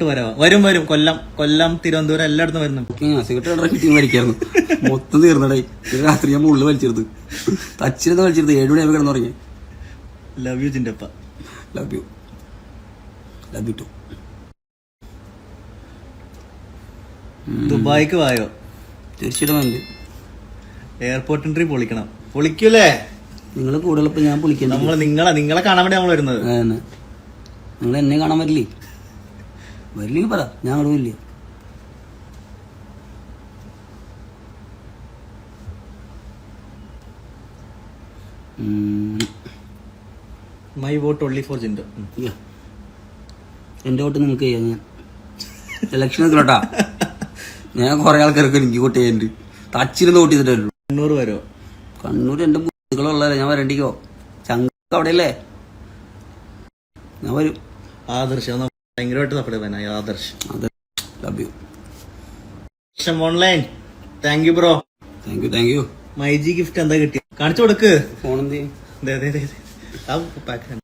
ഇങ്ങോട്ട് വരാം. വരും വരും. കൊല്ലം കൊല്ലം തിരുവനന്തപുരം എല്ലായിടത്തും വരുന്നു. സിഗരറ്റ് മരിക്കായിരുന്നു മൊത്തം തീർന്നടേ രാത്രി ഞാൻ ഉള്ളു വലിച്ചെടുത്ത്. തച്ചിരുന്ന് വലിച്ചെടുത്ത്. ഏഴ് മണി കിടന്നു തുടങ്ങി ലവ് യു ജിന്റെ അപ്പ love you love you to ദുബായിക്ക് വായോ തീർച്ചയായിട്ടും എയർപോർട്ട് എൻട്രി പൊളിക്കണം. പൊളിക്കൂലേ? നിങ്ങൾ കൂടുതലപ്പോ ഞാൻ പൊളിക്കുന്നു നമ്മൾ നിങ്ങളെ നിങ്ങളെ കാണാൻ വേണ്ടി നമ്മൾ വരുന്നത്. നിങ്ങൾ എന്നെ കാണാൻ പറ്റില്ലേ വരില്ലെങ്കിൽ പറ. ഞാൻ അവിടെ ഇല്ലേ മൈ വോട്ട് ഓൺലി ഫോർ ജിൻഡോ എന്റെ വോട്ട് നിങ്ങൾക്ക് ചെയ്യാം ഞാൻ. ഇലക്ഷൻ എത്തിലോട്ടാ ഞാൻ കുറെ ആൾക്കാർക്ക് എനിക്ക് വോട്ട് ചെയ്യാനുണ്ട് തച്ചിരുന്ന് വോട്ട് ചെയ്തിട്ടല്ലോ കണ്ണൂർ വരോ? കണ്ണൂർ എന്റെ ബുദ്ധികളുള്ളതല്ലേ ഞാൻ വരണ്ടിക്കോ? ചങ്ക അവിടെയല്ലേ? ഞാൻ വരും. ആദർശ് ഭയങ്കരമായിട്ട് support Adarsh. Love you online thank you bro thank you thank you my G gift എന്താ കിട്ടി കാണിച്ചു കൊടുക്ക്. ഫോൺ എന്ത് ചെയ്യും. ആ.